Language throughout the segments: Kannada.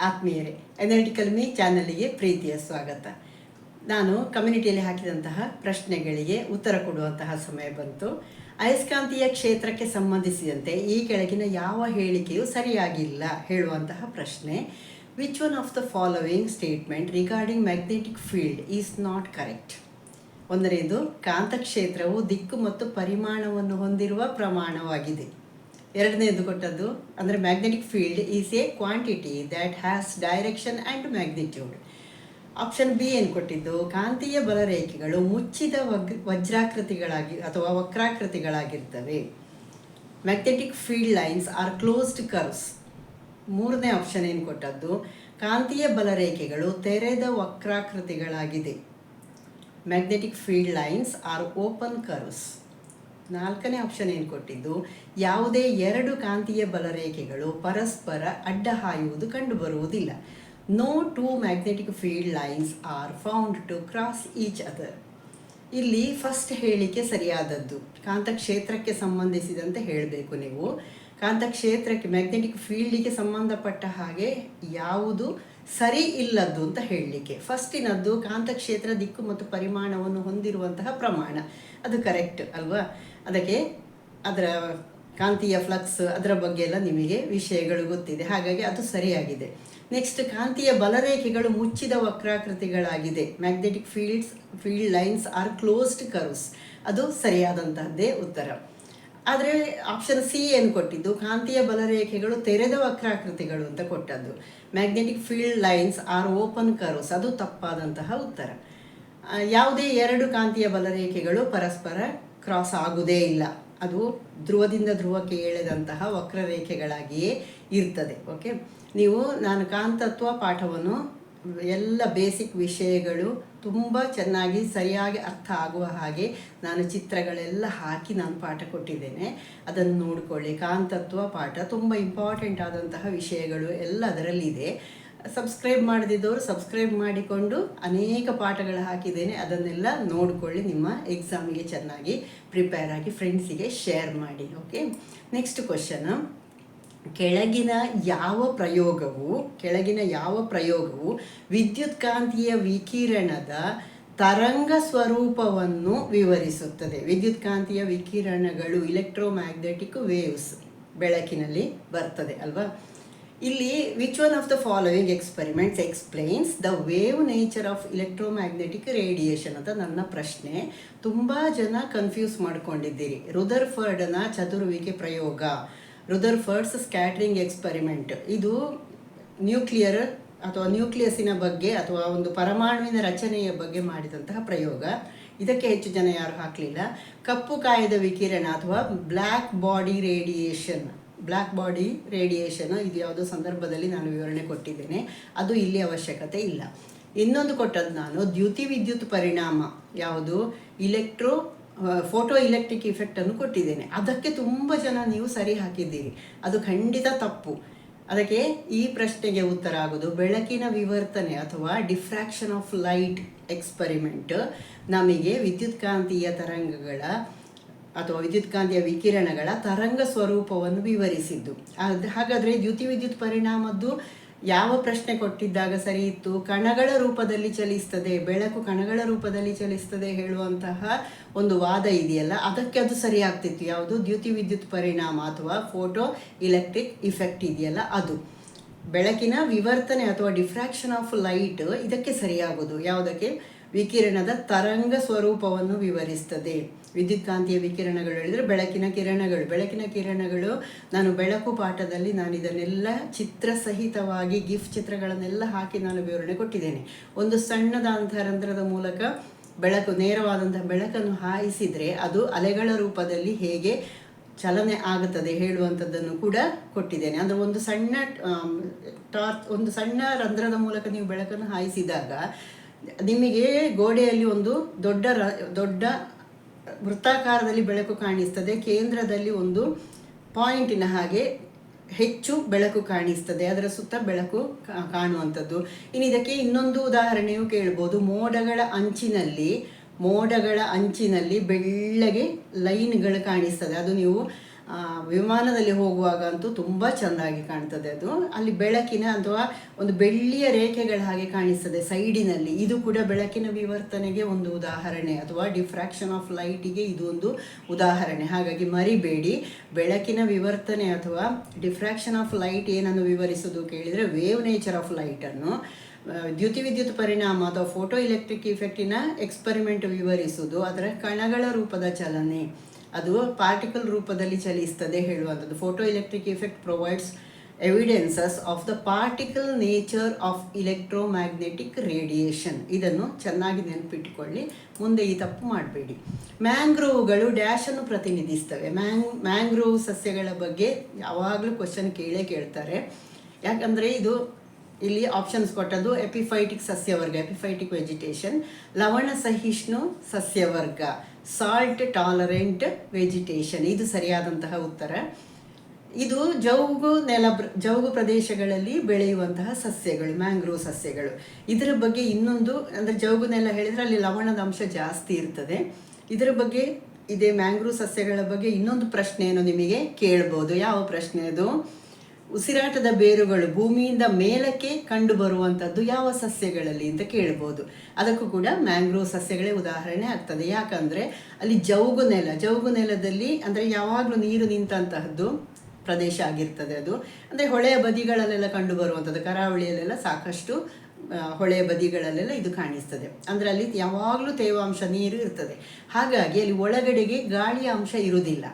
ಆತ್ಮೀಯರೇ ಎನರ್ಟಿಕಲ್ ಮೀ ಚಾನಲ್ಗೆ ಪ್ರೀತಿಯ ಸ್ವಾಗತ. ನಾನು ಕಮ್ಯುನಿಟಿಯಲ್ಲಿ ಹಾಕಿದಂತಹ ಪ್ರಶ್ನೆಗಳಿಗೆ ಉತ್ತರ ಕೊಡುವಂತಹ ಸಮಯ ಬಂತು. ಅಯಸ್ಕಾಂತೀಯ ಕ್ಷೇತ್ರಕ್ಕೆ ಸಂಬಂಧಿಸಿದಂತೆ ಈ ಕೆಳಗಿನ ಯಾವ ಹೇಳಿಕೆಯು ಸರಿಯಾಗಿಲ್ಲ ಹೇಳುವಂತಹ ಪ್ರಶ್ನೆ which one of the following statement regarding magnetic field is not correct ಒಂದನೇದು ಕಾಂತಕ್ಷೇತ್ರವು ದಿಕ್ಕು ಮತ್ತು ಪರಿಮಾಣವನ್ನು ಹೊಂದಿರುವ ಪ್ರಮಾಣವಾಗಿದೆ. ಎರಡನೇದು ಕೊಟ್ಟದ್ದು, ಅಂದರೆ magnetic field is a quantity that has direction and magnitude option B ಏನು ಕೊಟ್ಟಿದ್ದು? ಕಾಂತೀಯ ಬಲರೇಖೆಗಳು ಮುಚ್ಚಿದ ವಗ್, ವಜ್ರಾಕೃತಿಗಳಾಗಿ, ಅಥವಾ ವಕ್ರಾಕೃತಿಗಳಾಗಿರ್ತವೆ. Magnetic field lines are closed curves ಮೂರನೇ ಆಪ್ಷನ್ ಏನು ಕೊಟ್ಟದ್ದು? ಕಾಂತೀಯ ಬಲರೇಖೆಗಳು ತೆರೆದ ವಕ್ರಾಕೃತಿಗಳಾಗಿದೆ. Magnetic field lines are open curves ನಾಲ್ಕನೇ ಆಪ್ಷನ್ ಏನು ಕೊಟ್ಟಿದ್ದು? ಯಾವುದೇ ಎರಡು ಕಾಂತೀಯ ಬಲರೇಖೆಗಳು ಪರಸ್ಪರ ಅಡ್ಡ ಹಾಯುವುದು ಕಂಡುಬರುವುದಿಲ್ಲ. No two magnetic field lines are found to cross each other ಇಲ್ಲಿ ಫಸ್ಟ್ ಹೇಳಿಕೆ ಸರಿಯಾದದ್ದು. ಕಾಂತಕ್ಷೇತ್ರಕ್ಕೆ ಸಂಬಂಧಿಸಿದಂತೆ ಹೇಳಬೇಕು ನೀವು. ಕಾಂತಕ್ಷೇತ್ರಕ್ಕೆ ಮ್ಯಾಗ್ನೆಟಿಕ್ ಫೀಲ್ಡಿಗೆ ಸಂಬಂಧಪಟ್ಟ ಹಾಗೆ ಯಾವುದು? ಸರಿ ಇಲ್ಲದ್ದು ಅಂತ ಹೇಳಲಿಕ್ಕೆ. ಫಸ್ಟಿನದ್ದು ಕಾಂತಕ್ಷೇತ್ರ ದಿಕ್ಕು ಮತ್ತು ಪರಿಮಾಣವನ್ನು ಹೊಂದಿರುವಂತಹ ಪ್ರಮಾಣ. ಅದು ಕರೆಕ್ಟ್ ಅಲ್ವಾ? ಅದಕ್ಕೆ ಅದರ ಕಾಂತೀಯ ಫ್ಲಕ್ಸ್ ಅದರ ಬಗ್ಗೆ ಎಲ್ಲ ನಿಮಗೆ ವಿಷಯಗಳು ಗೊತ್ತಿದೆ. ಹಾಗಾಗಿ ಅದು ಸರಿಯಾಗಿದೆ. ನೆಕ್ಸ್ಟ್ ಕಾಂತೀಯ ಬಲರೇಖೆಗಳು ಮುಚ್ಚಿದ ವಕ್ರಾಕೃತಿಗಳಾಗಿದೆ. Magnetic fields field lines are closed curves ಅದು ಸರಿಯಾದಂತಹದ್ದೇ ಉತ್ತರ. ಆದರೆ ಆಪ್ಷನ್ ಸಿ ಏನು ಕೊಟ್ಟಿದ್ದು? ಕಾಂತೀಯ ಬಲರೇಖೆಗಳು ತೆರೆದ ವಕ್ರಾಕೃತಿಗಳು ಅಂತ ಕೊಟ್ಟದ್ದು. Magnetic field lines are open curves ಅದು ತಪ್ಪಾದಂತಹ ಉತ್ತರ. ಯಾವುದೇ ಎರಡು ಕಾಂತೀಯ ಬಲರೇಖೆಗಳು ಪರಸ್ಪರ ಕ್ರಾಸ್ ಆಗುವುದೇ ಇಲ್ಲ. ಅದು ಧ್ರುವದಿಂದ ಧ್ರುವಕ್ಕೆ ಎಳೆದಂತಹ ವಕ್ರರೇಖೆಗಳಾಗಿಯೇ ಇರ್ತದೆ. ಓಕೆ ನೀವು ನಾನು ಕಾಂತತ್ವ ಪಾಠವನ್ನು ಎಲ್ಲ ಬೇಸಿಕ್ ವಿಷಯಗಳು ತುಂಬ ಚೆನ್ನಾಗಿ ಸರಿಯಾಗಿ ಅರ್ಥ ಆಗುವ ಹಾಗೆ ನಾನು ಚಿತ್ರಗಳೆಲ್ಲ ಹಾಕಿ ನಾನು ಪಾಠ ಕೊಟ್ಟಿದ್ದೇನೆ. ಅದನ್ನು ನೋಡಿಕೊಳ್ಳಿ. ಕಾಂತತ್ವ ಪಾಠ ತುಂಬ ಇಂಪಾರ್ಟೆಂಟ್ ಆದಂತಹ ವಿಷಯಗಳು ಎಲ್ಲ ಅದರಲ್ಲಿದೆ. ಸಬ್ಸ್ಕ್ರೈಬ್ ಮಾಡದಿದ್ದವರು ಸಬ್ಸ್ಕ್ರೈಬ್ ಮಾಡಿಕೊಂಡು ಅನೇಕ ಪಾಠಗಳು ಹಾಕಿದ್ದೇನೆ. ಅದನ್ನೆಲ್ಲ ನೋಡಿಕೊಳ್ಳಿ. ನಿಮ್ಮ ಎಕ್ಸಾಮಿಗೆ ಚೆನ್ನಾಗಿ ಪ್ರಿಪೇರ್ ಆಗಿ ಫ್ರೆಂಡ್ಸಿಗೆ ಶೇರ್ ಮಾಡಿ ಓಕೆ ನೆಕ್ಸ್ಟ್ ಕ್ವಶನ್ ಕೆಳಗಿನ ಯಾವ ಪ್ರಯೋಗವು, ಕೆಳಗಿನ ಯಾವ ಪ್ರಯೋಗವು ವಿದ್ಯುತ್ಕಾಂತೀಯ ವಿಕಿರಣದ ತರಂಗ ಸ್ವರೂಪವನ್ನು ವಿವರಿಸುತ್ತದೆ. ವಿದ್ಯುತ್ಕಾಂತೀಯ ವಿಕಿರಣಗಳು ಇಲೆಕ್ಟ್ರೋಮ್ಯಾಗ್ನೆಟಿಕ್ ವೇವ್ಸ್ ಬೆಳಕಿನಲ್ಲಿ ಬರ್ತದೆ, ಅಲ್ವಾ? ಇಲ್ಲಿ which one of the following experiments explains the wave nature of electromagnetic radiation ಅಂತ ನನ್ನ ಪ್ರಶ್ನೆ. ತುಂಬ ಜನ ಕನ್ಫ್ಯೂಸ್ ಮಾಡ್ಕೊಂಡಿದ್ದೀರಿ. ರುದರ್ಫರ್ಡ್ನ ಚದುರುವಿಕೆ ಪ್ರಯೋಗ. ರುದರ್ಫರ್ಡ್ಸ್ ಸ್ಕ್ಯಾಟ್ರಿಂಗ್ ಎಕ್ಸ್ಪೆರಿಮೆಂಟ್ ಇದು ನ್ಯೂಕ್ಲಿಯರ್ ಅಥವಾ ನ್ಯೂಕ್ಲಿಯಸ್ಸಿನ ಬಗ್ಗೆ ಅಥವಾ ಒಂದು ಪರಮಾಣುವಿನ ರಚನೆಯ ಬಗ್ಗೆ ಮಾಡಿದಂತಹ ಪ್ರಯೋಗ. ಇದಕ್ಕೆ ಹೆಚ್ಚು ಜನ ಯಾರು ಹಾಕಲಿಲ್ಲ. ಕಪ್ಪು ಕಾಯದ ವಿಕಿರಣ ಅಥವಾ black body radiation black body radiation ಇದು ಯಾವುದೋ ಸಂದರ್ಭದಲ್ಲಿ ನಾನು ವಿವರಣೆ ಕೊಟ್ಟಿದ್ದೇನೆ. ಅದು ಇಲ್ಲಿ ಅವಶ್ಯಕತೆ ಇಲ್ಲ. ಇನ್ನೊಂದು ಕೊಟ್ಟದ್ದು ನಾನು ದ್ಯುತಿ ವಿದ್ಯುತ್ ಪರಿಣಾಮ. ಯಾವುದು? ಇಲೆಕ್ಟ್ರೋ ಫೋಟೋ ಇಲೆಕ್ಟ್ರಿಕ್ ಇಫೆಕ್ಟನ್ನು ಕೊಟ್ಟಿದ್ದೇನೆ. ಅದಕ್ಕೆ ತುಂಬ ಜನ ನೀವು ಸರಿ ಹಾಕಿದ್ದೀರಿ. ಅದು ಖಂಡಿತ ತಪ್ಪು. ಅದಕ್ಕೆ ಈ ಪ್ರಶ್ನೆಗೆ ಉತ್ತರ ಆಗೋದು ಬೆಳಕಿನ ವಿವರ್ತನೆ ಅಥವಾ ಡಿಫ್ರಾಕ್ಷನ್ ಆಫ್ ಲೈಟ್ ಎಕ್ಸ್ಪರಿಮೆಂಟ್ ನಮಗೆ ವಿದ್ಯುತ್ಕಾಂತೀಯ ತರಂಗಗಳ ಅಥವಾ ವಿದ್ಯುತ್ಕಾಂತೀಯ ವಿಕಿರಣಗಳ ತರಂಗ ಸ್ವರೂಪವನ್ನು ವಿವರಿಸಿದ್ದು. ಹಾಗಾದರೆ ದ್ಯುತಿ ವಿದ್ಯುತ್ ಪರಿಣಾಮದ್ದು ಯಾವ ಪ್ರಶ್ನೆ ಕೊಟ್ಟಿದ್ದಾಗ ಸರಿ ಇತ್ತು? ಕಣಗಳ ರೂಪದಲ್ಲಿ ಚಲಿಸ್ತದೆ, ಬೆಳಕು ಕಣಗಳ ರೂಪದಲ್ಲಿ ಚಲಿಸ್ತದೆ ಹೇಳುವಂತಹ ಒಂದು ವಾದ ಇದೆಯಲ್ಲ, ಅದಕ್ಕೆ ಅದು ಸರಿ ಆಗ್ತಿತ್ತು ಯಾವುದು? ದ್ಯುತಿ ವಿದ್ಯುತ್ ಪರಿಣಾಮ ಅಥವಾ ಫೋಟೋ ಇಲೆಕ್ಟ್ರಿಕ್ ಇಫೆಕ್ಟ್ ಇದೆಯಲ್ಲ ಅದು. ಬೆಳಕಿನ ವಿವರ್ತನೆ ಅಥವಾ ಡಿಫ್ರಾಕ್ಷನ್ ಆಫ್ ಲೈಟ್ ಇದಕ್ಕೆ ಸರಿಯಾಗೋದು. ಯಾವುದಕ್ಕೆ? ವಿಕಿರಣದ ತರಂಗ ಸ್ವರೂಪವನ್ನು ವಿವರಿಸ್ತದೆ. ವಿದ್ಯುತ್ಕಾಂತೀಯ ವಿಕಿರಣಗಳು ಹೇಳಿದರೆ ಬೆಳಕಿನ ಕಿರಣಗಳು. ಬೆಳಕಿನ ಕಿರಣಗಳು, ನಾನು ಬೆಳಕು ಪಾಠದಲ್ಲಿ ನಾನು ಇದನ್ನೆಲ್ಲ ಚಿತ್ರ ಸಹಿತವಾಗಿ ಗಿಫ್ಟ್ ಚಿತ್ರಗಳನ್ನೆಲ್ಲ ಹಾಕಿ ನಾನು ವಿವರಣೆ ಕೊಟ್ಟಿದ್ದೇನೆ. ಒಂದು ಸಣ್ಣದಾದಂಥ ರಂಧ್ರದ ಮೂಲಕ ಬೆಳಕು ನೇರವಾದಂಥ ಬೆಳಕನ್ನು ಹಾಯಿಸಿದರೆ ಅದು ಅಲೆಗಳ ರೂಪದಲ್ಲಿ ಹೇಗೆ ಚಲನೆ ಆಗುತ್ತದೆ ಹೇಳುವಂಥದ್ದನ್ನು ಕೂಡ ಕೊಟ್ಟಿದ್ದೇನೆ. ಅಂದರೆ ಒಂದು ಸಣ್ಣ ಟಾರ್ಚ್, ಒಂದು ಸಣ್ಣ ರಂಧ್ರದ ಮೂಲಕ ನೀವು ಬೆಳಕನ್ನು ಹಾಯಿಸಿದಾಗ ನಿಮಗೆ ಗೋಡೆಯಲ್ಲಿ ಒಂದು ದೊಡ್ಡ ರ, ದೊಡ್ಡ ವೃತ್ತಾಕಾರದಲ್ಲಿ ಬೆಳಕು ಕಾಣಿಸ್ತದೆ. ಕೇಂದ್ರದಲ್ಲಿ ಒಂದು ಪಾಯಿಂಟಿನ ಹಾಗೆ ಹೆಚ್ಚು ಬೆಳಕು ಕಾಣಿಸ್ತದೆ. ಅದರ ಸುತ್ತ ಬೆಳಕು ಕಾಣುವಂಥದ್ದು. ಇನ್ನು ಇದಕ್ಕೆ ಇನ್ನೊಂದು ಉದಾಹರಣೆಯು ಕೇಳ್ಬೋದು. ಮೋಡಗಳ ಅಂಚಿನಲ್ಲಿ ಮೋಡಗಳ ಅಂಚಿನಲ್ಲಿ ಬೆಳ್ಳಗೆ ಲೈನ್ಗಳು ಕಾಣಿಸ್ತದೆ. ಅದು ನೀವು ವಿಮಾನದಲ್ಲಿ ಹೋಗುವಾಗ ಅಂತೂ ತುಂಬ ಚೆಂದಾಗಿ ಕಾಣ್ತದೆ ಅದು. ಅಲ್ಲಿ ಬೆಳಕಿನ ಅಥವಾ ಒಂದು ಬೆಳ್ಳಿಯ ರೇಖೆಗಳ ಹಾಗೆ ಕಾಣಿಸ್ತದೆ ಸೈಡಿನಲ್ಲಿ. ಇದು ಕೂಡ ಬೆಳಕಿನ ವಿವರ್ತನೆಗೆ ಒಂದು ಉದಾಹರಣೆ ಅಥವಾ ಡಿಫ್ರಾಕ್ಷನ್ ಆಫ್ ಲೈಟಿಗೆ ಇದು ಒಂದು ಉದಾಹರಣೆ. ಹಾಗಾಗಿ ಮರಿಬೇಡಿ. ಬೆಳಕಿನ ವಿವರ್ತನೆ ಅಥವಾ ಡಿಫ್ರಾಕ್ಷನ್ ಆಫ್ ಲೈಟ್ ಏನನ್ನು ವಿವರಿಸೋದು ಕೇಳಿದರೆ ವೇವ್ ನೇಚರ್ ಆಫ್ ಲೈಟನ್ನು ದ್ಯುತಿ ವಿದ್ಯುತ್ ಪರಿಣಾಮ ಅಥವಾ ಫೋಟೋ ಎಲೆಕ್ಟ್ರಿಕ್ ಇಫೆಕ್ಟಿನ ಎಕ್ಸ್ಪರಿಮೆಂಟ್ ವಿವರಿಸುವುದು ಅದರ ಕಣಗಳ ರೂಪದ ಚಲನೆ. ಅದು ಪಾರ್ಟಿಕಲ್ ರೂಪದಲ್ಲಿ ಚಲಿಸ್ತದೆ ಹೇಳುವಂಥದ್ದು. Photo electric effect provides evidences of the particle nature of electromagnetic radiation ಇದನ್ನು ಚೆನ್ನಾಗಿ ನೆನಪಿಟ್ಟುಕೊಳ್ಳಿ ಮುಂದೆ ಈ ತಪ್ಪು ಮಾಡಬೇಡಿ. ಮ್ಯಾಂಗ್ರೋವ್ಗಳು ಡ್ಯಾಶನ್ನು ಪ್ರತಿನಿಧಿಸ್ತವೆ. ಮ್ಯಾಂಗ್ ಮ್ಯಾಂಗ್ರೋವ್ ಸಸ್ಯಗಳ ಬಗ್ಗೆ ಯಾವಾಗಲೂ ಕ್ವಶನ್ ಕೇಳೇ ಕೇಳ್ತಾರೆ. ಯಾಕಂದರೆ ಇದು ಇಲ್ಲಿ ಆಪ್ಷನ್ಸ್ ಕೊಟ್ಟದ್ದು ಎಪಿಫೈಟಿಕ್ ಸಸ್ಯವರ್ಗ ಎಪಿಫೈಟಿಕ್ ವೆಜಿಟೇಷನ್ ಲವಣ ಸಹಿಷ್ಣು ಸಸ್ಯವರ್ಗ. ಸಾಲ್ಟ್ ಟಾಲರೆಂಟ್ ವೆಜಿಟೇಷನ್ ಇದು ಸರಿಯಾದಂತಹ ಉತ್ತರ. ಇದು ಜೌಗು ನೆಲ ಜೌಗು ಪ್ರದೇಶಗಳಲ್ಲಿ ಬೆಳೆಯುವಂತಹ ಸಸ್ಯಗಳು, ಮ್ಯಾಂಗ್ರೋವ್ ಸಸ್ಯಗಳು. ಇದರ ಬಗ್ಗೆ ಇನ್ನೊಂದು, ಅಂದರೆ ಜೌಗು ನೆಲ ಹೇಳಿದರೆ ಅಲ್ಲಿ ಲವಣದ ಅಂಶ ಜಾಸ್ತಿ ಇರ್ತದೆ. ಇದರ ಬಗ್ಗೆ, ಇದೇ ಮ್ಯಾಂಗ್ರೋವ್ ಸಸ್ಯಗಳ ಬಗ್ಗೆ ಇನ್ನೊಂದು ಪ್ರಶ್ನೆಯನ್ನು ನಿಮಗೆ ಕೇಳ್ಬೋದು. ಯಾವ ಪ್ರಶ್ನೆ ಅದು? ಉಸಿರಾಟದ ಬೇರುಗಳು ಭೂಮಿಯಿಂದ ಮೇಲಕ್ಕೆ ಕಂಡು ಬರುವಂಥದ್ದು ಯಾವ ಸಸ್ಯಗಳಲ್ಲಿ ಅಂತ ಕೇಳ್ಬೋದು. ಅದಕ್ಕೂ ಕೂಡ ಮ್ಯಾಂಗ್ರೋವ್ ಸಸ್ಯಗಳೇ ಉದಾಹರಣೆ ಆಗ್ತದೆ. ಯಾಕಂದರೆ ಅಲ್ಲಿ ಜೌಗು ನೆಲ ಜೌಗು ನೆಲದಲ್ಲಿ ಅಂದರೆ ಯಾವಾಗಲೂ ನೀರು ನಿಂತಂತಹದ್ದು ಪ್ರದೇಶ ಆಗಿರ್ತದೆ ಅದು. ಅಂದರೆ ಹೊಳೆಯ ಬದಿಗಳಲ್ಲೆಲ್ಲ ಕಂಡು ಬರುವಂಥದ್ದು ಕರಾವಳಿಯಲ್ಲೆಲ್ಲ ಸಾಕಷ್ಟು ಹೊಳೆಯ ಬದಿಗಳಲ್ಲೆಲ್ಲ ಇದು ಕಾಣಿಸ್ತದೆ. ಅಂದರೆ ಅಲ್ಲಿ ಯಾವಾಗಲೂ ತೇವಾಂಶ ನೀರು ಇರ್ತದೆ. ಹಾಗಾಗಿ ಅಲ್ಲಿ ಒಳಗಡೆಗೆ ಗಾಳಿಯ ಅಂಶ ಇರುವುದಿಲ್ಲ.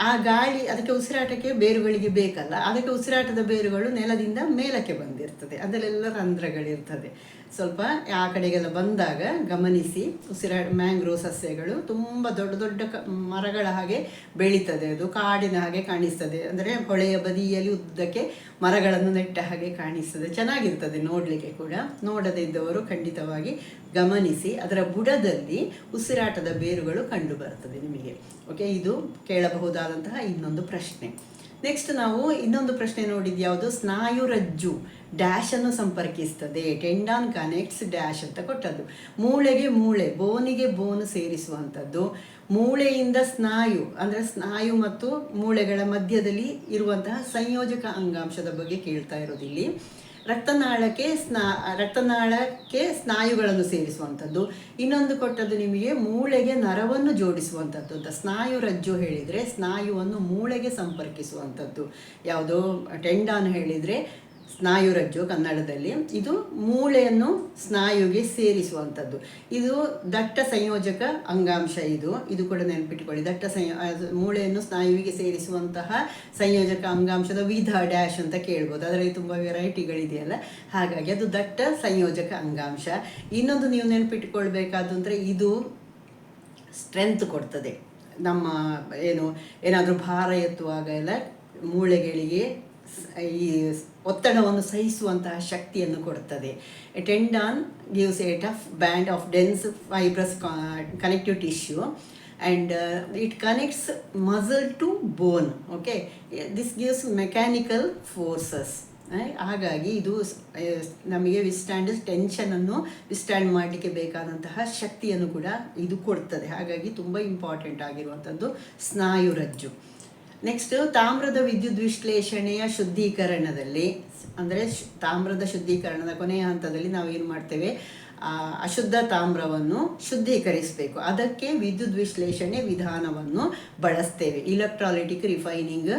ಆ ಗಾಳಿ ಅದಕ್ಕೆ ಉಸಿರಾಟಕ್ಕೆ ಬೇರುಗಳಿಗೆ ಬೇಕಲ್ಲ. ಅದಕ್ಕೆ ಉಸಿರಾಟದ ಬೇರುಗಳು ನೆಲದಿಂದ ಮೇಲಕ್ಕೆ ಬಂದಿರ್ತದೆ. ಅದರಲ್ಲೆಲ್ಲ ರಂಧ್ರಗಳಿರ್ತದೆ. ಸ್ವಲ್ಪ ಆ ಕಡೆಗೆಲ್ಲ ಬಂದಾಗ ಗಮನಿಸಿ ಉಸಿರಾ ಮ್ಯಾಂಗ್ರೋವ್ ಸಸ್ಯಗಳು ತುಂಬ ದೊಡ್ಡ ದೊಡ್ಡ ಮರಗಳ ಹಾಗೆ ಬೆಳೀತದೆ. ಅದು ಕಾಡಿನ ಹಾಗೆ ಕಾಣಿಸ್ತದೆ. ಅಂದರೆ ಹೊಳೆಯ ಬದಿಯಲ್ಲಿ ಉದ್ದಕ್ಕೆ ಮರಗಳನ್ನು ನೆಟ್ಟ ಹಾಗೆ ಕಾಣಿಸ್ತದೆ. ಚೆನ್ನಾಗಿರ್ತದೆ ನೋಡಲಿಕ್ಕೆ ಕೂಡ. ನೋಡದೇ ಇದ್ದವರು ಖಂಡಿತವಾಗಿ ಗಮನಿಸಿ. ಅದರ ಬುಡದಲ್ಲಿ ಉಸಿರಾಟದ ಬೇರುಗಳು ಕಂಡು ಬರ್ತದೆ ನಿಮಗೆ. ಓಕೆ, ಇದು ಕೇಳಬಹುದಾದಂತಹ ಇನ್ನೊಂದು ಪ್ರಶ್ನೆ. ನೆಕ್ಸ್ಟ್ ನಾವು ಇನ್ನೊಂದು ಪ್ರಶ್ನೆ ನೋಡಿದ್ಯಾವುದು ಸ್ನಾಯುರಜ್ಜು ಡ್ಯಾಶ್ ಅನ್ನು ಸಂಪರ್ಕಿಸ್ತದೆ. ಟೆಂಡಾನ್ ಕನೆಕ್ಟ್ಸ್ ಡ್ಯಾಶ್ ಅಂತ ಕೊಟ್ಟದ್ದು. ಮೂಳೆಗೆ ಮೂಳೆ, ಬೋನಿಗೆ ಬೋನು ಸೇರಿಸುವಂಥದ್ದು. ಮೂಳೆಯಿಂದ ಸ್ನಾಯು, ಅಂದರೆ ಸ್ನಾಯು ಮತ್ತು ಮೂಳೆಗಳ ಮಧ್ಯದಲ್ಲಿ ಇರುವಂತಹ ಸಂಯೋಜಕ ಅಂಗಾಂಶದ ಬಗ್ಗೆ ಕೇಳ್ತಾ ಇರೋದಿಲ್ಲಿ. ರಕ್ತನಾಳಕ್ಕೆ ಸ್ನಾ, ರಕ್ತನಾಳಕ್ಕೆ ಸ್ನಾಯುಗಳನ್ನು ಸೇರಿಸುವಂಥದ್ದು. ಇನ್ನೊಂದು ಕೊಟ್ಟದ್ದು ನಿಮಗೆ ಮೂಳೆಗೆ ನರವನ್ನು ಜೋಡಿಸುವಂಥದ್ದು ಅಂತ. ಸ್ನಾಯು ರಜ್ಜು ಹೇಳಿದರೆ ಸ್ನಾಯುವನ್ನು ಮೂಳೆಗೆ ಸಂಪರ್ಕಿಸುವಂಥದ್ದು. ಯಾವುದೋ ಟೆಂಡಾನ್ ಹೇಳಿದರೆ ಸ್ನಾಯು ರಜ್ಜು ಕನ್ನಡದಲ್ಲಿ. ಇದು ಮೂಳೆಯನ್ನು ಸ್ನಾಯುಗೆ ಸೇರಿಸುವಂಥದ್ದು. ಇದು ದಟ್ಟ ಸಂಯೋಜಕ ಅಂಗಾಂಶ ಇದು. ಇದು ಕೂಡ ನೆನಪಿಟ್ಟುಕೊಳ್ಳಿ ದಟ್ಟ ಸಂಯೋ ಮೂಳೆಯನ್ನು ಸ್ನಾಯುವಿಗೆ ಸೇರಿಸುವಂತಹ ಸಂಯೋಜಕ ಅಂಗಾಂಶದ ವಿಧ ಡ್ಯಾಶ್ ಅಂತ ಕೇಳ್ಬೋದು. ಅದರಲ್ಲಿ ತುಂಬ ವೆರೈಟಿಗಳಿದೆಯಲ್ಲ. ಹಾಗಾಗಿ ಅದು ದಟ್ಟ ಸಂಯೋಜಕ ಅಂಗಾಂಶ. ಇನ್ನೊಂದು ನೀವು ನೆನಪಿಟ್ಟುಕೊಳ್ಬೇಕಾದ್ದು ಅಂದರೆ ಇದು ಸ್ಟ್ರೆಂತ್ ಕೊಡ್ತದೆ. ನಮ್ಮ ಏನು, ಏನಾದರೂ ಭಾರ ಎತ್ತುವಾಗ ಎಲ್ಲ ಮೂಳೆಗಳಿಗೆ ಈ ಒತ್ತಡವನ್ನು ಸಹಿಸುವಂತಹ ಶಕ್ತಿಯನ್ನು ಕೊಡುತ್ತದೆ. Tendon gives a tough band of dense fibrous connective tissue and it connects muscle to bone okay this gives mechanical forces ಹಾಗಾಗಿ ಇದು ನಮಗೆ ವಿಸ್ಟ್ಯಾಂಡ್ ಟೆನ್ಷನನ್ನು ವಿಸ್ಟ್ಯಾಂಡ್ ಮಾಡಲಿಕ್ಕೆ ಬೇಕಾದಂತಹ ಶಕ್ತಿಯನ್ನು ಕೂಡ ಇದು ಕೊಡ್ತದೆ. ಹಾಗಾಗಿ ತುಂಬ ಇಂಪಾರ್ಟೆಂಟ್ ಆಗಿರುವಂಥದ್ದು ಸ್ನಾಯು ರಜ್ಜು. ನೆಕ್ಸ್ಟ್ ತಾಮ್ರದ ವಿದ್ಯುತ್ ವಿಶ್ಲೇಷಣೆಯ ಶುದ್ಧೀಕರಣದಲ್ಲಿ, ಅಂದರೆ ತಾಮ್ರದ ಶುದ್ಧೀಕರಣದ ಕೊನೆಯ ಹಂತದಲ್ಲಿ ನಾವು ಏನು ಮಾಡ್ತೇವೆ? ಅಶುದ್ಧ ತಾಮ್ರವನ್ನು ಶುದ್ಧೀಕರಿಸಬೇಕು. ಅದಕ್ಕೆ ವಿದ್ಯುತ್ ವಿಶ್ಲೇಷಣೆ ವಿಧಾನವನ್ನು ಬಳಸ್ತೇವೆ. ಇಲೆಕ್ಟ್ರಾಲಿಟಿಕ್ ರಿಫೈನಿಂಗ್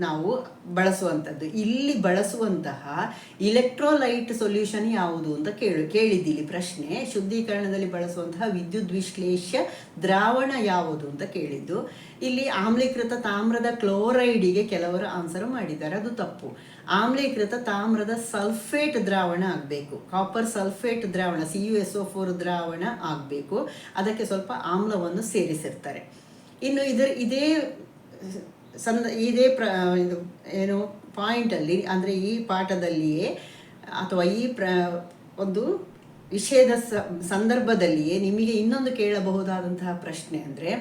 ನಾವು ಬಳಸುವಂಥದ್ದು. ಇಲ್ಲಿ ಬಳಸುವಂತಹ ಇಲೆಕ್ಟ್ರೋಲೈಟ್ ಸೊಲ್ಯೂಷನ್ ಯಾವುದು ಅಂತ ಕೇಳು ಕೇಳಿದ್ದಿಲ್ಲಿ ಪ್ರಶ್ನೆ. ಶುದ್ಧೀಕರಣದಲ್ಲಿ ಬಳಸುವಂತಹ ವಿದ್ಯುತ್ ವಿಶ್ಲೇಷ್ಯ ದ್ರಾವಣ ಯಾವುದು ಅಂತ ಕೇಳಿದ್ದು. ಇಲ್ಲಿ ಆಮ್ಲೀಕೃತ ತಾಮ್ರದ ಕ್ಲೋರೈಡಿಗೆ ಕೆಲವರು ಆನ್ಸರ್ ಮಾಡಿದ್ದಾರೆ, ಅದು ತಪ್ಪು. ಆಮ್ಲೀಕೃತ ತಾಮ್ರದ ಸಲ್ಫೇಟ್ ದ್ರಾವಣ ಆಗಬೇಕು. ಕಾಪರ್ ಸಲ್ಫೇಟ್ ದ್ರಾವಣ C U S O four ದ್ರಾವಣ ಆಗಬೇಕು. ಅದಕ್ಕೆ ಸ್ವಲ್ಪ ಆಮ್ಲವನ್ನು ಸೇರಿಸಿರ್ತಾರೆ. ಇನ್ನು ಇದರ, ಇದೇ ಸಂದ ಇದೇ ಪ್ರ, ಇದು, ಏನು ಪಾಯಿಂಟಲ್ಲಿ ಅಂದರೆ ಈ ಪಾಠದಲ್ಲಿಯೇ, ಅಥವಾ ಈ ಪ್ರ, ಒಂದು ವಿಷಯದ ಸಂದರ್ಭದಲ್ಲಿಯೇ ನಿಮಗೆ ಇನ್ನೊಂದು ಕೇಳಬಹುದಾದಂತಹ ಪ್ರಶ್ನೆ ಅಂದರೆ,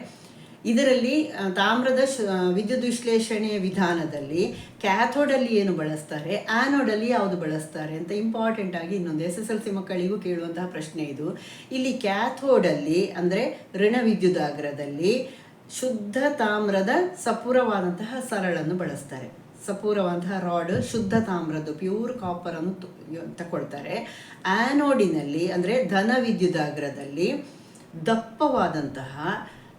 ಇದರಲ್ಲಿ ತಾಮ್ರದ ವಿದ್ಯುತ್ ವಿಶ್ಲೇಷಣೆಯ ವಿಧಾನದಲ್ಲಿ ಕ್ಯಾಥೋಡಲ್ಲಿ ಏನು ಬಳಸ್ತಾರೆ ಆ್ಯನೋಡಲ್ಲಿ ಯಾವುದು ಬಳಸ್ತಾರೆ ಅಂತ ಇಂಪಾರ್ಟೆಂಟ್ ಆಗಿ ಇನ್ನೊಂದು ಎಸ್ ಎಸ್ ಎಲ್ ಸಿ ಮಕ್ಕಳಿಗೂ ಕೇಳುವಂತಹ ಪ್ರಶ್ನೆ ಇದು. ಇಲ್ಲಿ ಕ್ಯಾಥೋಡಲ್ಲಿ ಅಂದರೆ ಋಣ ವಿದ್ಯುದಾಗ್ರದಲ್ಲಿ ಶುದ್ಧ ತಾಮ್ರದ ಸಪೂರವಾದಂತಹ ಸರಳನ್ನು ಬಳಸ್ತಾರೆ. ಸಪೂರವಾದಂತಹ ರಾಡ್ ಶುದ್ಧ ತಾಮ್ರದ್ದು, ಪ್ಯೂರ್ ಕಾಪರನ್ನು ತಗೊಳ್ತಾರೆ ಆ್ಯನೋಡಿನಲ್ಲಿ ಅಂದರೆ ಧನ ವಿದ್ಯುದಾಗ್ರದಲ್ಲಿ ದಪ್ಪವಾದಂತಹ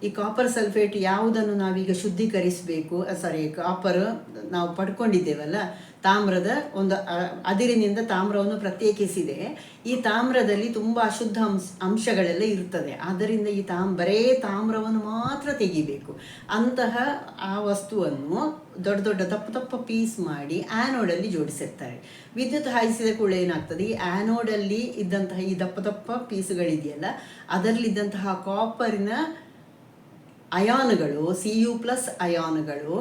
ಈ ಕಾಪರ್ ಸಲ್ಫೇಟ್ ಯಾವುದನ್ನು ನಾವೀಗ ಶುದ್ಧೀಕರಿಸಬೇಕು ಸಾರಿ ಕಾಪರ್ ನಾವು ಪಡ್ಕೊಂಡಿದ್ದೇವಲ್ಲ ತಾಮ್ರದ ಒಂದು ಅದಿರಿನಿಂದ ತಾಮ್ರವನ್ನು ಪ್ರತ್ಯೇಕಿಸಿದೆ. ಈ ತಾಮ್ರದಲ್ಲಿ ತುಂಬ ಅಶುದ್ಧ ಅಂಶ, ಅಂಶಗಳೆಲ್ಲ ಇರ್ತದೆ. ಆದ್ದರಿಂದ ಈ ತಾಮ್, ಬರೇ ತಾಮ್ರವನ್ನು ಮಾತ್ರ ತೆಗಿಬೇಕು. ಅಂತಹ ಆ ವಸ್ತುವನ್ನು ದೊಡ್ಡ ದೊಡ್ಡ ದಪ್ಪ ದಪ್ಪ ಪೀಸ್ ಮಾಡಿ ಆ್ಯನೋಡಲ್ಲಿ ಜೋಡಿಸಿರ್ತಾರೆ. ವಿದ್ಯುತ್ ಹಾಯಿಸಿದ ಕೂಡ ಏನಾಗ್ತದೆ, ಈ ಆ್ಯನೋಡಲ್ಲಿ ಇದ್ದಂತಹ ಈ ದಪ್ಪ ದಪ್ಪ ಪೀಸುಗಳಿದೆಯಲ್ಲ, ಅದರಲ್ಲಿದ್ದಂತಹ ಕಾಪರಿನ ಅಯಾನುಗಳು ಸಿ ಯು ಪ್ಲಸ್ ಅಯಾನುಗಳು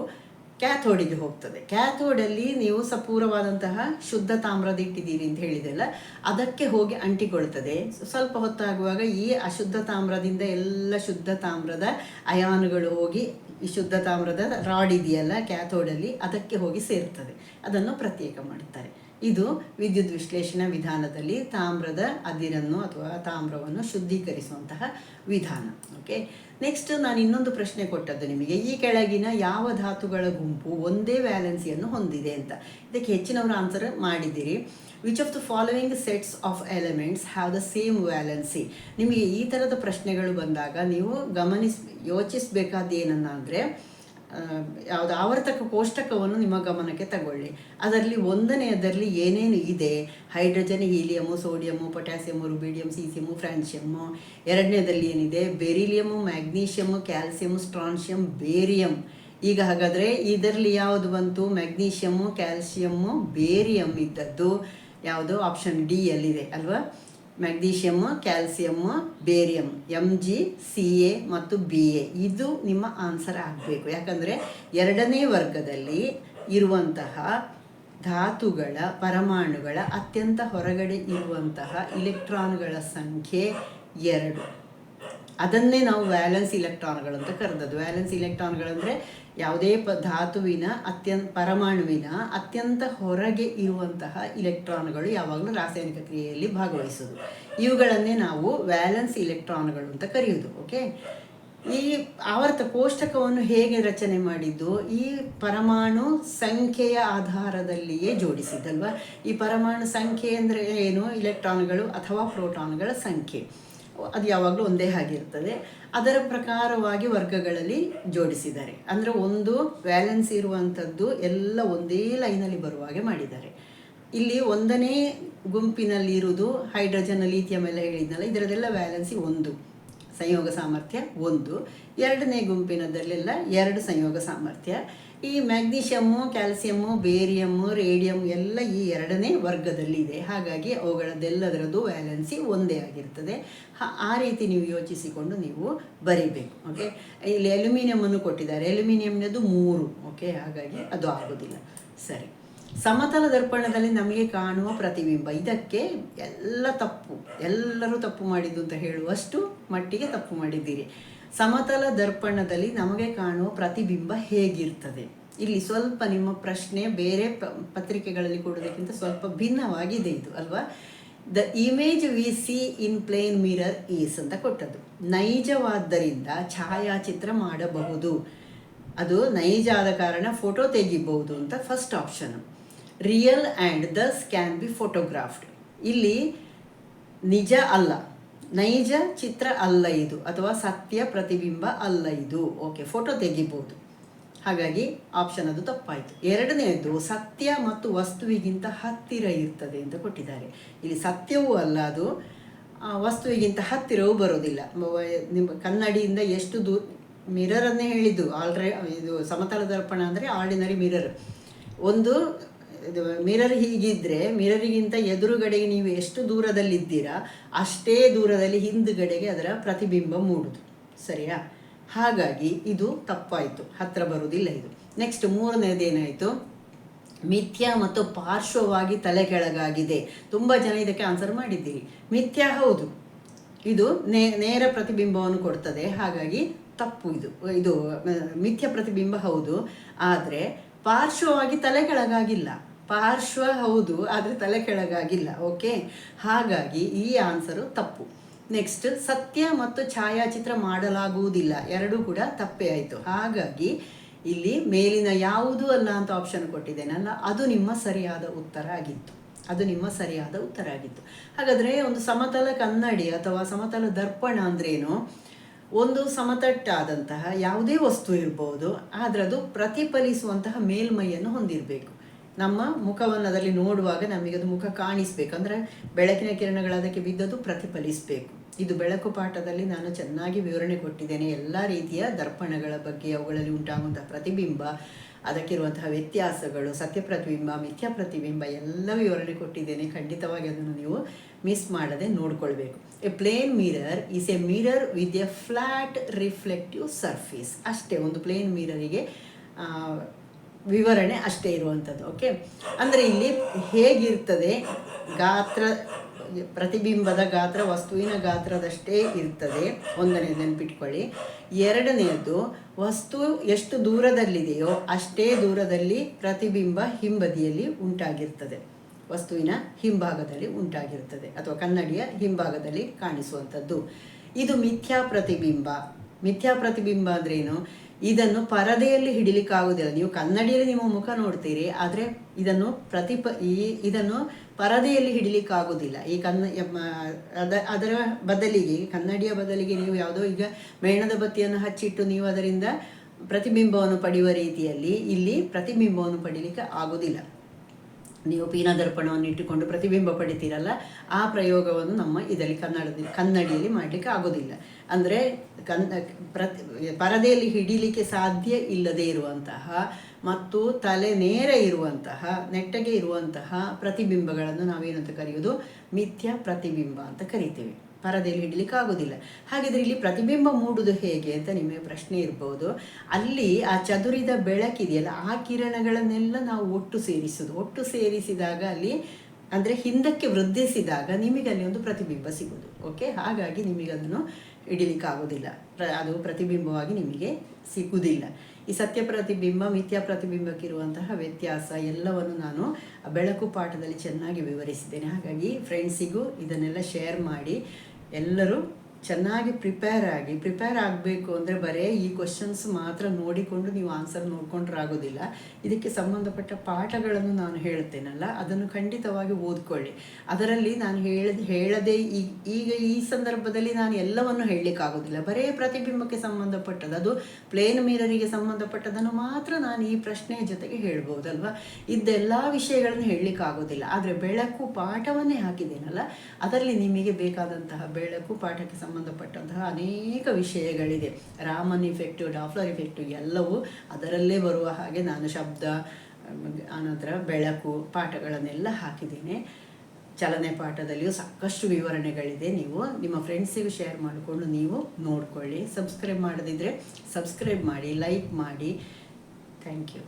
ಕ್ಯಾಥೋಡಿಗೆ ಹೋಗ್ತದೆ. ಕ್ಯಾಥೋಡಲ್ಲಿ ನೀವು ಸಪೂರವಾದಂತಹ ಶುದ್ಧ ತಾಮ್ರದ ಇಟ್ಟಿದ್ದೀರಿ ಅಂತ ಹೇಳಿದೆಲ್ಲ, ಅದಕ್ಕೆ ಹೋಗಿ ಅಂಟಿಕೊಳ್ತದೆ. ಸ್ವಲ್ಪ ಹೊತ್ತಾಗುವಾಗ ಈ ಅಶುದ್ಧ ತಾಮ್ರದಿಂದ ಎಲ್ಲ ಶುದ್ಧ ತಾಮ್ರದ ಅಯಾನುಗಳು ಹೋಗಿ, ಈ ಶುದ್ಧ ತಾಮ್ರದ ರಾಡ್ ಇದೆಯಲ್ಲ ಕ್ಯಾಥೋಡಲ್ಲಿ ಅದಕ್ಕೆ ಹೋಗಿ ಸೇರ್ತದೆ. ಅದನ್ನು ಪ್ರತ್ಯೇಕ ಮಾಡುತ್ತಾರೆ. ಇದು ವಿದ್ಯುತ್ ವಿಶ್ಲೇಷಣಾ ವಿಧಾನದಲ್ಲಿ ತಾಮ್ರದ ಅದಿರನ್ನು ಅಥವಾ ತಾಮ್ರವನ್ನು ಶುದ್ಧೀಕರಿಸುವಂತಹ ವಿಧಾನ. ಓಕೆ ನೆಕ್ಸ್ಟ್ ನಾನು ಇನ್ನೊಂದು ಪ್ರಶ್ನೆ ಕೊಟ್ಟದ್ದು ನಿಮಗೆ. ಈ ಕೆಳಗಿನ ಯಾವ ಧಾತುಗಳ ಗುಂಪು ಒಂದೇ ವ್ಯಾಲೆನ್ಸಿಯನ್ನು ಹೊಂದಿದೆ ಅಂತ. ಇದಕ್ಕೆ ಹೆಚ್ಚಿನವರು ಆನ್ಸರ್ ಮಾಡಿದ್ದೀರಿ. Which of the following sets of elements have the same valency ನಿಮಗೆ ಈ ಥರದ ಪ್ರಶ್ನೆಗಳು ಬಂದಾಗ ನೀವು ಗಮನಿಸ್ ಯೋಚಿಸಬೇಕಾದ ಏನನ್ನ ಅಂದರೆ ಯಾವುದು ಆವರ್ತಕ ಕೋಷ್ಟಕವನ್ನು ನಿಮ್ಮ ಗಮನಕ್ಕೆ ತಗೊಳ್ಳಿ. ಅದರಲ್ಲಿ ಒಂದನೆಯದರಲ್ಲಿ ಏನೇನು ಇದೆ? ಹೈಡ್ರೋಜನ್, ಹೀಲಿಯಮು, ಸೋಡಿಯಮು, ಪೊಟ್ಯಾಸಿಯಮು ರುಬಿಡಿಯಮ್ ಸೀಸಿಯಮು ಫ್ರಾನ್ಸಿಯಮ್ಮು ಎರಡನೇದಲ್ಲಿ ಏನಿದೆ? Beryllium, magnesium, calcium strontium barium ಈಗ ಹಾಗಾದರೆ ಇದರಲ್ಲಿ ಯಾವುದು ಬಂತು? ಮ್ಯಾಗ್ನೀಷಿಯಮ್ಮು ಕ್ಯಾಲ್ಸಿಯಮ್ಮು ಬೇರಿಯಮ್ ಇದ್ದದ್ದು. ಯಾವುದು? ಆಪ್ಷನ್ ಡಿ ಅಲ್ಲಿದೆ ಅಲ್ವಾ? Magnesium calcium barium M G C A ಮತ್ತು ಬಿ ಎ ಇದು ನಿಮ್ಮ ಆನ್ಸರ್ ಆಗಬೇಕು. ಯಾಕಂದರೆ ಎರಡನೇ ವರ್ಗದಲ್ಲಿ ಇರುವಂತಹ ಧಾತುಗಳ ಪರಮಾಣುಗಳ ಅತ್ಯಂತ ಹೊರಗಡೆ ಇರುವಂತಹ ಇಲೆಕ್ಟ್ರಾನ್ಗಳ ಸಂಖ್ಯೆ ಎರಡು. ಅದನ್ನೇ ನಾವು ವ್ಯಾಲೆನ್ಸ್ ಇಲೆಕ್ಟ್ರಾನ್ಗಳು ಅಂತ ಕರೆದದ್ದು. ವ್ಯಾಲೆನ್ಸ್ ಇಲೆಕ್ಟ್ರಾನ್ಗಳಂದರೆ ಯಾವುದೇ ಪ ಧಾತುವಿನ ಅತ್ಯಂತ ಪರಮಾಣುವಿನ ಅತ್ಯಂತ ಹೊರಗೆ ಇರುವಂತಹ ಇಲೆಕ್ಟ್ರಾನ್ಗಳು ಯಾವಾಗಲೂ ರಾಸಾಯನಿಕ ಕ್ರಿಯೆಯಲ್ಲಿ ಭಾಗವಹಿಸೋದು ಇವುಗಳನ್ನೇ ನಾವು ವ್ಯಾಲೆನ್ಸ್ ಇಲೆಕ್ಟ್ರಾನ್ಗಳು ಅಂತ ಕರೆಯುವುದು, ಓಕೆ? ಈ ಆವರ್ತ ಕೋಷ್ಟಕವನ್ನು ಹೇಗೆ ರಚನೆ ಮಾಡಿದ್ದು? ಈ ಪರಮಾಣು ಸಂಖ್ಯೆಯ ಆಧಾರದಲ್ಲಿಯೇ ಜೋಡಿಸಿದ್ದಲ್ವ? ಈ ಪರಮಾಣು ಸಂಖ್ಯೆ ಅಂದರೆ ಏನು? ಇಲೆಕ್ಟ್ರಾನ್ಗಳು ಅಥವಾ ಪ್ರೋಟಾನ್ಗಳ ಸಂಖ್ಯೆ. ಅದು ಯಾವಾಗಲೂ ಒಂದೇ ಆಗಿರ್ತದೆ ಅದರ ಪ್ರಕಾರವಾಗಿ ವರ್ಗಗಳಲ್ಲಿ ಜೋಡಿಸಿದ್ದಾರೆ. ಅಂದರೆ ಒಂದು ವ್ಯಾಲೆನ್ಸ್ ಇರುವಂಥದ್ದು ಎಲ್ಲ ಒಂದೇ ಲೈನಲ್ಲಿ ಬರುವ ಹಾಗೆ ಮಾಡಿದ್ದಾರೆ. ಇಲ್ಲಿ ಒಂದನೇ ಗುಂಪಿನಲ್ಲಿ ಇರುವುದು ಹೈಡ್ರೋಜನ್ ಲೀಥಿಯಂ ಎಲ್ಲ ಹೇಳಿದ್ನಲ್ಲ, ಇದರದೆಲ್ಲ ವ್ಯಾಲೆನ್ಸಿ ಒಂದು, ಸಂಯೋಗ ಸಾಮರ್ಥ್ಯ ಒಂದು. ಎರಡನೇ ಗುಂಪಿನದಲ್ಲೆಲ್ಲ ಎರಡು ಸಂಯೋಗ ಸಾಮರ್ಥ್ಯ. ಈ ಮ್ಯಾಗ್ನೀಷಿಯಮ್ಮು, ಕ್ಯಾಲ್ಸಿಯಮ್ಮು, ಬೇರಿಯಮ್ಮು ರೇಡಿಯಮ್ ಎಲ್ಲ ಈ ಎರಡನೇ ವರ್ಗದಲ್ಲಿದೆ ಹಾಗಾಗಿ ಅವುಗಳದ್ದೆಲ್ಲದರದ್ದು ವ್ಯಾಲೆನ್ಸಿ ಒಂದೇ ಆಗಿರ್ತದೆ. ಆ ರೀತಿ ನೀವು ಯೋಚಿಸಿಕೊಂಡು ನೀವು ಬರಿಬೇಕು ಓಕೆ ಇಲ್ಲಿ ಅಲ್ಯೂಮಿನಿಯಮನ್ನು ಕೊಟ್ಟಿದ್ದಾರೆ. ಅಲ್ಯೂಮಿನಿಯಂನದು ಮೂರು ಓಕೆ ಹಾಗಾಗಿ ಅದು ಆಗೋದಿಲ್ಲ. ಸರಿ. ಸಮತಲ ದರ್ಪಣದಲ್ಲಿ ನಮಗೆ ಕಾಣುವ ಪ್ರತಿಬಿಂಬ. ಇದಕ್ಕೆ ಎಲ್ಲ ತಪ್ಪು, ಎಲ್ಲರೂ ತಪ್ಪು ಮಾಡಿದ್ದು ಅಂತ ಹೇಳುವಷ್ಟು ಮಟ್ಟಿಗೆ ತಪ್ಪು ಮಾಡಿದ್ದೀರಿ. ಸಮತಲ ದರ್ಪಣದಲ್ಲಿ ನಮಗೆ ಕಾಣುವ ಪ್ರತಿಬಿಂಬ ಹೇಗಿರ್ತದೆ? ಇಲ್ಲಿ ಸ್ವಲ್ಪ ನಿಮ್ಮ ಪ್ರಶ್ನೆ ಬೇರೆ ಪತ್ರಿಕೆಗಳಲ್ಲಿ ಕೊಡೋದಕ್ಕಿಂತ ಸ್ವಲ್ಪ ಭಿನ್ನವಾಗಿದೆ ಇದು, ಅಲ್ವಾ? The image we see in plane mirror is ಅಂತ ಕೊಟ್ಟದ್ದು. ನೈಜವಾದ್ದರಿಂದ ಛಾಯಾಚಿತ್ರ ಮಾಡಬಹುದು. ಅದು ನೈಜ ಆದ ಕಾರಣ ಫೋಟೋ ತೆಗಿಬಹುದು ಅಂತ first option real and thus can be photographed ಇಲ್ಲಿ ನಿಜ ಅಲ್ಲ. ನೈಜ ಚಿತ್ರ ಅಲ್ಲ ಇದು ಅಥವಾ ಸತ್ಯ ಪ್ರತಿಬಿಂಬ ಅಲ್ಲ ಇದು. ಓಕೆ ಫೋಟೋ ತೆಗಿಬೋದು. ಹಾಗಾಗಿ ಆಪ್ಷನ್ ಅದು ತಪ್ಪಾಯಿತು. ಎರಡನೆಯದು ಸತ್ಯ ಮತ್ತು ವಸ್ತುವಿಗಿಂತ ಹತ್ತಿರ ಇರ್ತದೆ ಅಂತ ಕೊಟ್ಟಿದ್ದಾರೆ. ಇಲ್ಲಿ ಸತ್ಯವೂ ಅಲ್ಲ ಅದು ವಸ್ತುವಿಗಿಂತ ಹತ್ತಿರವೂ ಬರೋದಿಲ್ಲ ನಿಮ್ಮ ಕನ್ನಡಿಯಿಂದ ಎಷ್ಟು ದೂರ ಮಿರರನ್ನೇ ಹೇಳಿದ್ದು. ಆಲ್ರೆ ಇದು ಸಮತಲ ದರ್ಪಣ ಅಂದರೆ ಆರ್ಡಿನರಿ ಮಿರರ್ ಒಂದು ಇದು ಮಿರರ್ ಹೀಗಿದ್ರೆ, ಮಿರರಿಗಿಂತ ಎದುರುಗಡೆಗೆ ನೀವು ಎಷ್ಟು ದೂರದಲ್ಲಿದ್ದೀರಾ, ಅಷ್ಟೇ ದೂರದಲ್ಲಿ ಹಿಂದುಗಡೆಗೆ ಅದರ ಪ್ರತಿಬಿಂಬ ಮೂಡುದು. ಸರಿಯಾ? ಹಾಗಾಗಿ ಇದು ತಪ್ಪಾಯಿತು. ಹತ್ರ ಬರುವುದಿಲ್ಲ ಇದು. ನೆಕ್ಸ್ಟ್ ಮೂರನೇದೇನಾಯಿತು ಮಿಥ್ಯ ಮತ್ತು ಪಾರ್ಶ್ವವಾಗಿ ತಲೆ ಕೆಳಗಾಗಿದೆ ತುಂಬ ಜನ ಇದಕ್ಕೆ ಆನ್ಸರ್ ಮಾಡಿದ್ದೀರಿ. ಮಿಥ್ಯ ಹೌದು. ಇದು ನೇ, ನೇರ ಪ್ರತಿಬಿಂಬವನ್ನು ಕೊಡ್ತದೆ. ಹಾಗಾಗಿ ತಪ್ಪು ಇದು. ಇದು, ಮಿಥ್ಯ ಪ್ರತಿಬಿಂಬ ಹೌದು. ಆದರೆ ಪಾರ್ಶ್ವವಾಗಿ ತಲೆ ಕೆಳಗಾಗಿಲ್ಲ ಪಾರ್ಶ್ವ ಹೌದು, ಆದರೆ ತಲೆ ಕೆಳಗಾಗಿಲ್ಲ ಓಕೆ ಹಾಗಾಗಿ ಈ ಆನ್ಸರು ತಪ್ಪು. ನೆಕ್ಸ್ಟ್ ಸತ್ಯ ಮತ್ತು ಛಾಯಾಚಿತ್ರ ಮಾಡಲಾಗುವುದಿಲ್ಲ, ಎರಡೂ ಕೂಡ ತಪ್ಪೇ ಆಯಿತು. ಹಾಗಾಗಿ ಇಲ್ಲಿ ಮೇಲಿನ ಯಾವುದು ಅಲ್ಲ ಅಂತ ಆಪ್ಷನ್ ಕೊಟ್ಟಿದ್ದೇನಲ್ಲ ಅದು ನಿಮ್ಮ ಸರಿಯಾದ ಉತ್ತರ ಆಗಿತ್ತು. ಅದು ನಿಮ್ಮ ಸರಿಯಾದ ಉತ್ತರ ಆಗಿತ್ತು. ಹಾಗಾದರೆ ಒಂದು ಸಮತಲ ಕನ್ನಡಿ ಅಥವಾ ಸಮತಲ ದರ್ಪಣ ಅಂದ್ರೇನು? ಒಂದು ಸಮತಟ್ಟಾದಂತಹ ಯಾವುದೇ ವಸ್ತು ಇರ್ಬೋದು ಆದರೆ ಅದು ಪ್ರತಿಫಲಿಸುವಂತಹ ಮೇಲ್ಮೈಯನ್ನು ಹೊಂದಿರಬೇಕು. ನಮ್ಮ ಮುಖವನ್ನು ಅದರಲ್ಲಿ ನೋಡುವಾಗ ನಮಗೆ ಅದು ಮುಖ ಕಾಣಿಸ್ಬೇಕು. ಅಂದರೆ ಬೆಳಕಿನ ಕಿರಣಗಳು ಅದಕ್ಕೆ ಬಿದ್ದದ್ದು ಪ್ರತಿಫಲಿಸಬೇಕು. ಇದು ಬೆಳಕು ಪಾಠದಲ್ಲಿ ನಾನು ಚೆನ್ನಾಗಿ ವಿವರಣೆ ಕೊಟ್ಟಿದ್ದೇನೆ. ಎಲ್ಲ ರೀತಿಯ ದರ್ಪಣಗಳ ಬಗ್ಗೆ ಅವುಗಳಲ್ಲಿ ಉಂಟಾಗುವಂತಹ ಪ್ರತಿಬಿಂಬ, ಅದಕ್ಕಿರುವಂತಹ ವ್ಯತ್ಯಾಸಗಳು, ಸತ್ಯ ಪ್ರತಿಬಿಂಬ, ಮಿಥ್ಯಾ ಪ್ರತಿಬಿಂಬ ಎಲ್ಲ ವಿವರಣೆ ಕೊಟ್ಟಿದ್ದೇನೆ. ಖಂಡಿತವಾಗಿ ಅದನ್ನು ನೀವು ಮಿಸ್ ಮಾಡದೆ ನೋಡ್ಕೊಳ್ಬೇಕು. A plane mirror is a mirror with a flat reflective surface ಅಷ್ಟೇ, ಒಂದು ಪ್ಲೇನ್ ಮಿರರಿಗೆ ವಿವರಣೆ ಅಷ್ಟೇ ಇರುವಂಥದ್ದು ಓಕೆ ಅಂದರೆ ಇಲ್ಲಿ ಹೇಗಿರ್ತದೆ, ಗಾತ್ರ, ಪ್ರತಿಬಿಂಬದ ಗಾತ್ರ, ವಸ್ತುವಿನ ಗಾತ್ರದಷ್ಟೇ ಇರ್ತದೆ. ಒಂದನೇ ನೆನಪಿಟ್ಕೊಳ್ಳಿ. ಎರಡನೆಯದು ವಸ್ತು ಎಷ್ಟು ದೂರದಲ್ಲಿದೆಯೋ ಅಷ್ಟೇ ದೂರದಲ್ಲಿ ಪ್ರತಿಬಿಂಬ ಹಿಂಬದಿಯಲ್ಲಿ ಉಂಟಾಗಿರ್ತದೆ. ವಸ್ತುವಿನ ಹಿಂಭಾಗದಲ್ಲಿ ಉಂಟಾಗಿರ್ತದೆ, ಅಥವಾ ಕನ್ನಡಿಯ ಹಿಂಭಾಗದಲ್ಲಿ ಕಾಣಿಸುವಂಥದ್ದು ಇದು ಮಿಥ್ಯಾ ಪ್ರತಿಬಿಂಬ. ಮಿಥ್ಯಾ ಪ್ರತಿಬಿಂಬ ಅಂದ್ರೇನು? ಇದನ್ನು ಪರದೆಯಲ್ಲಿ ಹಿಡಿಲಿಕ್ಕಾಗುವುದಿಲ್ಲ. ನೀವು ಕನ್ನಡಿಯಲ್ಲಿ ನಿಮ್ಮ ಮುಖ ನೋಡ್ತೀರಿ, ಆದರೆ ಇದನ್ನು ಪ್ರತಿಪ, ಈ ಇದನ್ನು ಪರದೆಯಲ್ಲಿ ಹಿಡಿಲಿಕ್ಕಾಗುವುದಿಲ್ಲ. ಈ ಕನ್ನ ಅದ, ಅದರ ಬದಲಿಗೆ, ಕನ್ನಡಿಯ ಬದಲಿಗೆ ನೀವು ಯಾವುದೋ ಈಗ ಮೇಣದ ಬತ್ತಿಯನ್ನು ಹಚ್ಚಿಟ್ಟು ನೀವು ಅದರಿಂದ ಪ್ರತಿಬಿಂಬವನ್ನು ಪಡೆಯುವ ರೀತಿಯಲ್ಲಿ ಇಲ್ಲಿ ಪ್ರತಿಬಿಂಬವನ್ನು ಪಡೀಲಿಕ್ಕೆ ಆಗುವುದಿಲ್ಲ. ನೀವು ಪೀನ ದರ್ಪಣವನ್ನು ಇಟ್ಟುಕೊಂಡು ಪ್ರತಿಬಿಂಬ ಪಡಿತೀರಲ್ಲ, ಆ ಪ್ರಯೋಗವನ್ನು ನಮ್ಮ ಇದರಲ್ಲಿ ಕನ್ನಡದಲ್ಲಿ, ಕನ್ನಡಿಯಲ್ಲಿ ಮಾಡಲಿಕ್ಕೆ ಆಗೋದಿಲ್ಲ. ಅಂದರೆ ಕನ್, ಪ್ರತಿ, ಪರದೆಯಲ್ಲಿ ಹಿಡಿಲಿಕ್ಕೆ ಸಾಧ್ಯ ಇಲ್ಲದೆ ಇರುವಂತಹ ಮತ್ತು ತಲೆ ನೇರ ಇರುವಂತಹ, ನೆಟ್ಟಗೆ ಇರುವಂತಹ ಪ್ರತಿಬಿಂಬಗಳನ್ನು ನಾವೇನಂತ ಕರೆಯೋದು ಮಿಥ್ಯಾ ಪ್ರತಿಬಿಂಬ ಅಂತ ಕರಿತೇವೆ. ಪರದೆಯಲ್ಲಿ ಹಿಡಲಿಕ್ಕೆ ಆಗೋದಿಲ್ಲ ಹಾಗಿದ್ರೆ ಇಲ್ಲಿ ಪ್ರತಿಬಿಂಬ ಮೂಡುದು ಹೇಗೆ ಅಂತ ನಿಮಗೆ ಪ್ರಶ್ನೆ ಇರ್ಬೋದು. ಅಲ್ಲಿ ಆ ಚದುರಿದ ಬೆಳಕಿದೆಯಲ್ಲ, ಆ ಕಿರಣಗಳನ್ನೆಲ್ಲ ನಾವು ಒಟ್ಟು ಸೇರಿಸೋದು. ಒಟ್ಟು ಸೇರಿಸಿದಾಗ ಅಲ್ಲಿ ಅಂದರೆ ಹಿಂದಕ್ಕೆ ವೃದ್ಧಿಸಿದಾಗ ನಿಮಗೆ ಅಲ್ಲಿ ಒಂದು ಪ್ರತಿಬಿಂಬ ಸಿಗೋದು. ಓಕೆ ಹಾಗಾಗಿ ನಿಮಗೆ ಅದನ್ನು ಹಿಡಿಲಿಕ್ಕಾಗೋದಿಲ್ಲ. ಪ್ರ, ಅದು ಪ್ರತಿಬಿಂಬವಾಗಿ ನಿಮಗೆ ಸಿಗುವುದಿಲ್ಲ. ಈ ಸತ್ಯ ಪ್ರತಿಬಿಂಬ, ಮಿಥ್ಯಾ ಪ್ರತಿಬಿಂಬಕ್ಕಿರುವಂತಹ ವ್ಯತ್ಯಾಸ ಎಲ್ಲವನ್ನು ನಾನು ಬೆಳಕು ಪಾಠದಲ್ಲಿ ಚೆನ್ನಾಗಿ ವಿವರಿಸಿದ್ದೇನೆ. ಹಾಗಾಗಿ ಫ್ರೆಂಡ್ಸಿಗೂ ಇದನ್ನೆಲ್ಲ ಶೇರ್ ಮಾಡಿ ಎಲ್ಲರೂ ಚೆನ್ನಾಗಿ ಪ್ರಿಪೇರ್ ಆಗಿ ಪ್ರಿಪೇರ್ ಆಗಬೇಕು ಅಂದರೆ ಬರೇ ಈ ಕ್ವಶನ್ಸ್ ಮಾತ್ರ ನೋಡಿಕೊಂಡು ನೀವು ಆನ್ಸರ್ ನೋಡ್ಕೊಂಡ್ರೆ ಆಗೋದಿಲ್ಲ ಇದಕ್ಕೆ ಸಂಬಂಧಪಟ್ಟ ಪಾಠಗಳನ್ನು ನಾನು ಹೇಳ್ತೇನಲ್ಲ, ಅದನ್ನು ಖಂಡಿತವಾಗಿ ಓದ್ಕೊಳ್ಳಿ. ಅದರಲ್ಲಿ ನಾನು ಹೇಳದೆ ಹೇಳದೆ ಈ- ಈಗ ಈ ಸಂದರ್ಭದಲ್ಲಿ ನಾನು ಎಲ್ಲವನ್ನು ಹೇಳಲಿಕ್ಕಾಗೋದಿಲ್ಲ. ಬರೇ ಪ್ರತಿಬಿಂಬಕ್ಕೆ ಸಂಬಂಧಪಟ್ಟದ್ದು, ಅದು ಪ್ಲೇನ್ ಮಿರರಿಗೆ ಸಂಬಂಧಪಟ್ಟದನ್ನು ಮಾತ್ರ ನಾನು ಈ ಪ್ರಶ್ನೆಯ ಜೊತೆಗೆ ಹೇಳ್ಬೋದಲ್ವಾ? ಇದ್ದೆಲ್ಲ ವಿಷಯಗಳನ್ನು ಹೇಳಲಿಕ್ಕಾಗೋದಿಲ್ಲ. ಆದರೆ ಬೆಳಕು ಪಾಠವನ್ನೇ ಹಾಕಿದ್ದೇನಲ್ಲ ಅದರಲ್ಲಿ ನಿಮಗೆ ಬೇಕಾದಂತಹ ಬೆಳಕು ಪಾಠಕ್ಕೆ ಸಂಬಂಧಪಟ್ಟಂತಹ ಅನೇಕ ವಿಷಯಗಳಿದೆ. ರಾಮನ್ ಇಫೆಕ್ಟು ಡಾಫ್ಲರ್ ಇಫೆಕ್ಟು ಎಲ್ಲವೂ ಅದರಲ್ಲೇ ಬರುವ ಹಾಗೆ ನಾನು ಶಬ್ದ ಆನಂತರ ಬೆಳಕು ಪಾಠಗಳನ್ನೆಲ್ಲ ಹಾಕಿದ್ದೇನೆ. ಚಲನೆ ಪಾಠದಲ್ಲಿಯೂ ಸಾಕಷ್ಟು ವಿವರಣೆಗಳಿದೆ. ನೀವು ನಿಮ್ಮ ಫ್ರೆಂಡ್ಸಿಗೂ ಶೇರ್ ಮಾಡಿಕೊಂಡು ನೀವು ನೋಡ್ಕೊಳ್ಳಿ. ಸಬ್ಸ್ಕ್ರೈಬ್ ಮಾಡದಿದ್ದರೆ ಸಬ್ಸ್ಕ್ರೈಬ್ ಮಾಡಿ ಲೈಕ್ ಮಾಡಿ. Thank you